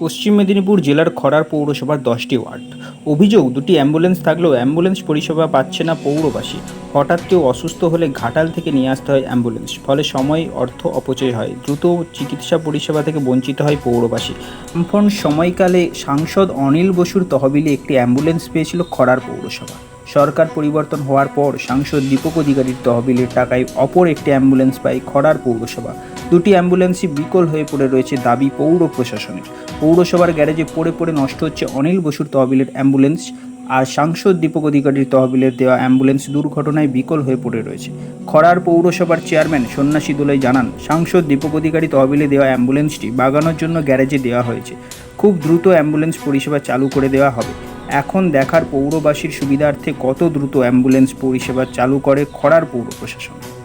পশ্চিম মেদিনীপুর জেলার খড়ার পৌরসভার দশটি ওয়ার্ড। অভিযোগ, দুটি অ্যাম্বুলেন্স থাকলেও অ্যাম্বুলেন্স পরিষেবা পাচ্ছে না পৌরবাসী। হঠাৎ কেউ অসুস্থ হলে ঘাটাল থেকে নিয়ে আসতে হয় অ্যাম্বুলেন্স। ফলে সময়, অর্থ অপচয় হয়। দ্রুত চিকিৎসা পরিষেবা থেকে বঞ্চিত হয় পৌরবাসী। আমফন সময়কালে সাংসদ অনিল বসুর তহবিলে একটি অ্যাম্বুলেন্স পেয়েছিল খড়ার পৌরসভা। সরকার পরিবর্তন হওয়ার পর সাংসদ দীপক অধিকারীর তহবিলের টাকায় অপর একটি অ্যাম্বুলেন্স পায় খড়ার পৌরসভা। দুটি অ্যাম্বুলেন্সই বিকল হয়ে পড়ে রয়েছে দাবি পৌর প্রশাসনের। পৌরসভার গ্যারেজে পড়ে পড়ে নষ্ট হচ্ছে অনিল বসুর তহবিলের অ্যাম্বুলেন্স আর সাংসদ দীপক অধিকারীর তহবিলের দেওয়া অ্যাম্বুলেন্স দুর্ঘটনায় বিকল হয়ে পড়ে রয়েছে। খরার পৌরসভার চেয়ারম্যান সন্ন্যাসী দোলাই জানান, সাংসদ দীপক অধিকারী তহবিলে দেওয়া অ্যাম্বুলেন্সটি বাগানোর জন্য গ্যারেজে দেওয়া হয়েছে। খুব দ্রুত অ্যাম্বুলেন্স পরিষেবা চালু করে দেওয়া হবে। এখন দেখার পৌরবাসীর সুবিধার্থে কত দ্রুত অ্যাম্বুলেন্স পরিষেবা চালু করে খরার পৌর প্রশাসন।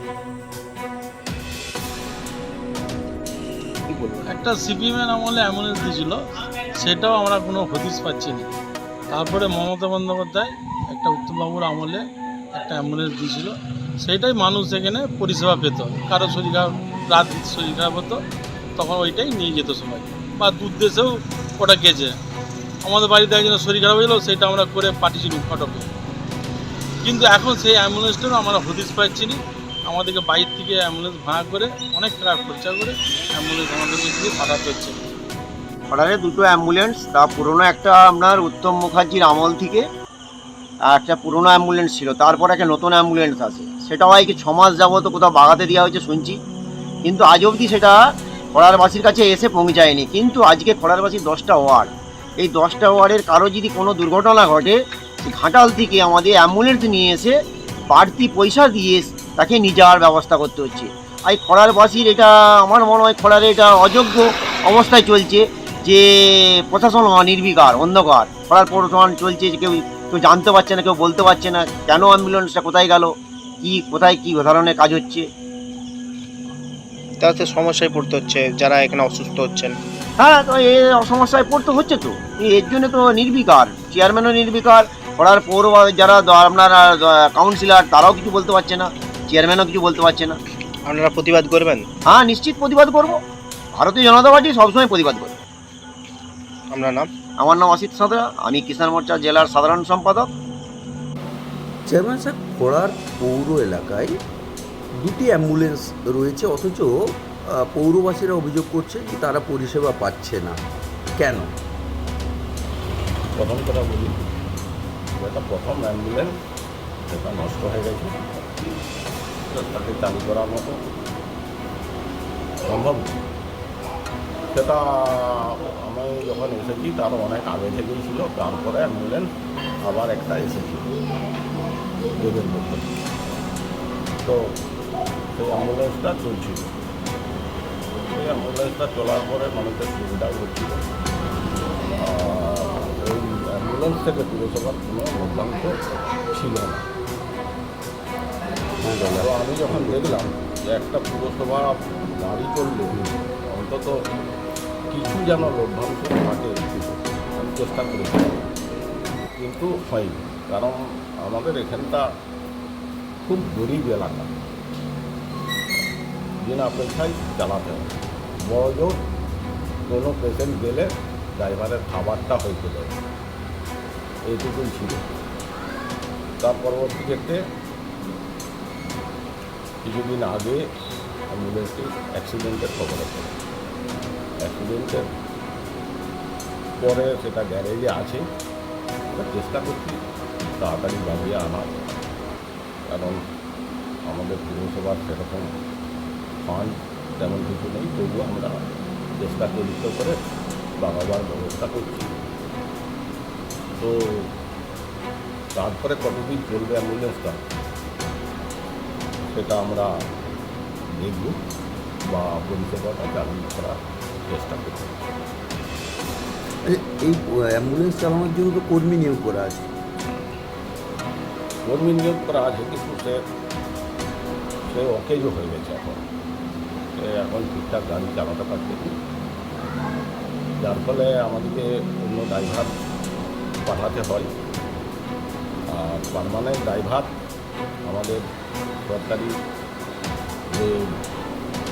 একটা সিপিএমের আমলে অ্যাম্বুলেন্স দিয়েছিল সেটাও আমরা কোনো হদিস পাচ্ছি না। তারপরে মমতা বন্দ্যোপাধ্যায় একটা উত্তমবাবুর আমলে একটা অ্যাম্বুলেন্স দিয়েছিল সেটাই মানুষ এখানে পরিষেবা পেত। কারও শরীর খারাপ, রাত শরীর খারাপ হতো, তখন ওইটাই নিয়ে যেত সবাই। বা দূর দেশেও ওটা গেছে আমাদের বাড়িতে একজন শরীর খারাপ হয়েছিল, সেটা আমরা করে পাঠিয়েছিলাম ফটোকে কিন্তু এখন সেই অ্যাম্বুলেন্সটাও আমরা হদিস পাচ্ছি না। আমাদেরকে বাইরে থেকে অ্যাম্বুলেন্স ভাড়া করে, অনেক টাকা খরচা করে অ্যাম্বুলেন্স আমাদেরকে দিয়ে পাঠাতে হচ্ছে। অর্ডারে দুটো অ্যাম্বুলেন্স তা পুরনো একটা আপনার উত্তম মুখার্জির আমল থেকে একটা পুরনো অ্যাম্বুলেন্স ছিল, তারপর একটা নতুন অ্যাম্বুলেন্স আছে। সেটাও হয় কি ছ মাস যাবত কোথাও বাগাতে দেওয়া হয়েছে শুনছি। কিন্তু আজ অবধি সেটা খড়ারবাসীর কাছে এসে পৌঁছায়নি। কিন্তু আজকে খড়ারবাসীর দশটা ওয়ার্ড। এই দশটা ওয়ার্ডের কারও যদি কোনো দুর্ঘটনা ঘটে ঘাটাল থেকে আমাদের অ্যাম্বুলেন্স নিয়ে এসে বাড়তি পয়সা দিয়ে তাকে নিয়ে যাওয়ার ব্যবস্থা করতে হচ্ছে। আর এই খড়ারবাসীর এটা আমার মনে হয় খড়ারে এটা অযোগ্য অবস্থায় চলছে যে প্রশাসন নির্বিকার অন্ধকার। খড়ার প্রশাসন চলছে যে কেউ কেউ জানতে পারছে না কেউ বলতে পারছে না কেন অ্যাম্বুলেন্সটা কোথায় গেল কি কোথায় কি ধরনের কাজ হচ্ছে? তাতে সমস্যায় পড়তে হচ্ছে যারা এখানে অসুস্থ হচ্ছেন। হ্যাঁ তো এই সমস্যায় পড়তে হচ্ছে তো। এই- এর জন্য তো নির্বিকার চেয়ারম্যানও নির্বিকার খড়ার পৌর যারা আপনার কাউন্সিলর তারাও কিছু বলতে পারছে না। চেয়ারম্যানও কিছু বলতে পারছে না। আপনারা প্রতিবাদ করবেন? হ্যাঁ নিশ্চিত প্রতিবাদ করব। ভারতীয় জনতা পার্টি সবসময় প্রতিবাদ করবে আপনার নাম? আমার নাম অসিত সাঁতরা আমি কিষাণ মোর্চা জেলার সাধারণ সম্পাদক। চেয়ারম্যান সাহেব খোড়ার পৌর এলাকায় দুটি অ্যাম্বুলেন্স রয়েছে অথচ পৌরবাসীরা অভিযোগ করছে যে তারা পরিষেবা পাচ্ছে না। কেন? প্রথম কথা বলি এটা প্রথম অ্যাম্বুলেন্স সেটা নষ্ট হয়ে গেছে। তাকে চালু করার মতো। সম্ভব। সেটা আমি যখন এসেছি, তার অনেক আগে থেকেই ছিল। তারপরে অ্যাম্বুলেন্স আবার একটা এসেছিল এদের মধ্যে তো সেই অ্যাম্বুলেন্সটা চলছিল। সেই অ্যাম্বুলেন্সটা চলার পরে মানুষের সুবিধাও হচ্ছিল। অ্যাম্বুলেন্স থেকে পুরসভার কোনো লভ্যাংশ ছিল না। তো আমি যখন দেখলাম যে একটা পুরসভা গাড়ি চললে অন্তত কিছু যেন লভ্যাংশ থাকে, আমি চেষ্টা করেছিলাম কিন্তু হয়নি, কারণ আমাদের এখানটা খুব গরিব এলাকা। বিনা পয়সায় চালাতে হয়। বড় জোর কোনো পেশেন্ট গেলে ড্রাইভারের খাবারটা হয়তো দেয়। এইটুকুই ছিল। তার পরবর্তী ক্ষেত্রে কিছুদিন আগে অ্যাম্বুলেন্সটি অ্যাক্সিডেন্টের খবর আছে। অ্যাক্সিডেন্টের পরে সেটা গ্যারেজে আছে। আমরা চেষ্টা করছি তাড়াতাড়ি বাগিয়ে আনার কারণ আমাদের পুরসভার সেরকম ফান্ড তেমন কিছু নেই তবুও আমরা চেষ্টা চরিত্র করে বাগাবার ব্যবস্থা করছি। তো তারপরে কতদিন চলবে অ্যাম্বুলেন্সটা? সেটা আমরা দেখব বা পরিষেবাটা চালু করার চেষ্টা করব। এই অ্যাম্বুলেন্স চালানোর জন্য তো কর্মী নিয়োগ করা আছে। কর্মী নিয়োগ করা আছে কিন্তু সে সে অকেজও হয়ে গেছে এখন। সে এখন ঠিকঠাক গাড়ি চালাতে পারছে যার ফলে আমাদেরকে অন্য ড্রাইভার পাঠাতে হয়। আর পারমানেন্ট ড্রাইভার আমাদের সরকারি যে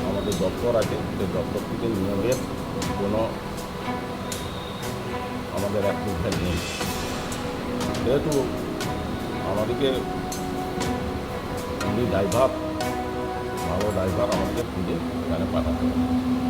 আমাদের দপ্তর আছে সেই দপ্তর থেকে নিয়োগের কোনো আমাদের অ্যাপ্রুভেল নেই। যেহেতু আমাদেরকে উনি ড্রাইভার, ভালো ড্রাইভার আমাদেরকে খুঁজে এখানে পাঠাতে হবে।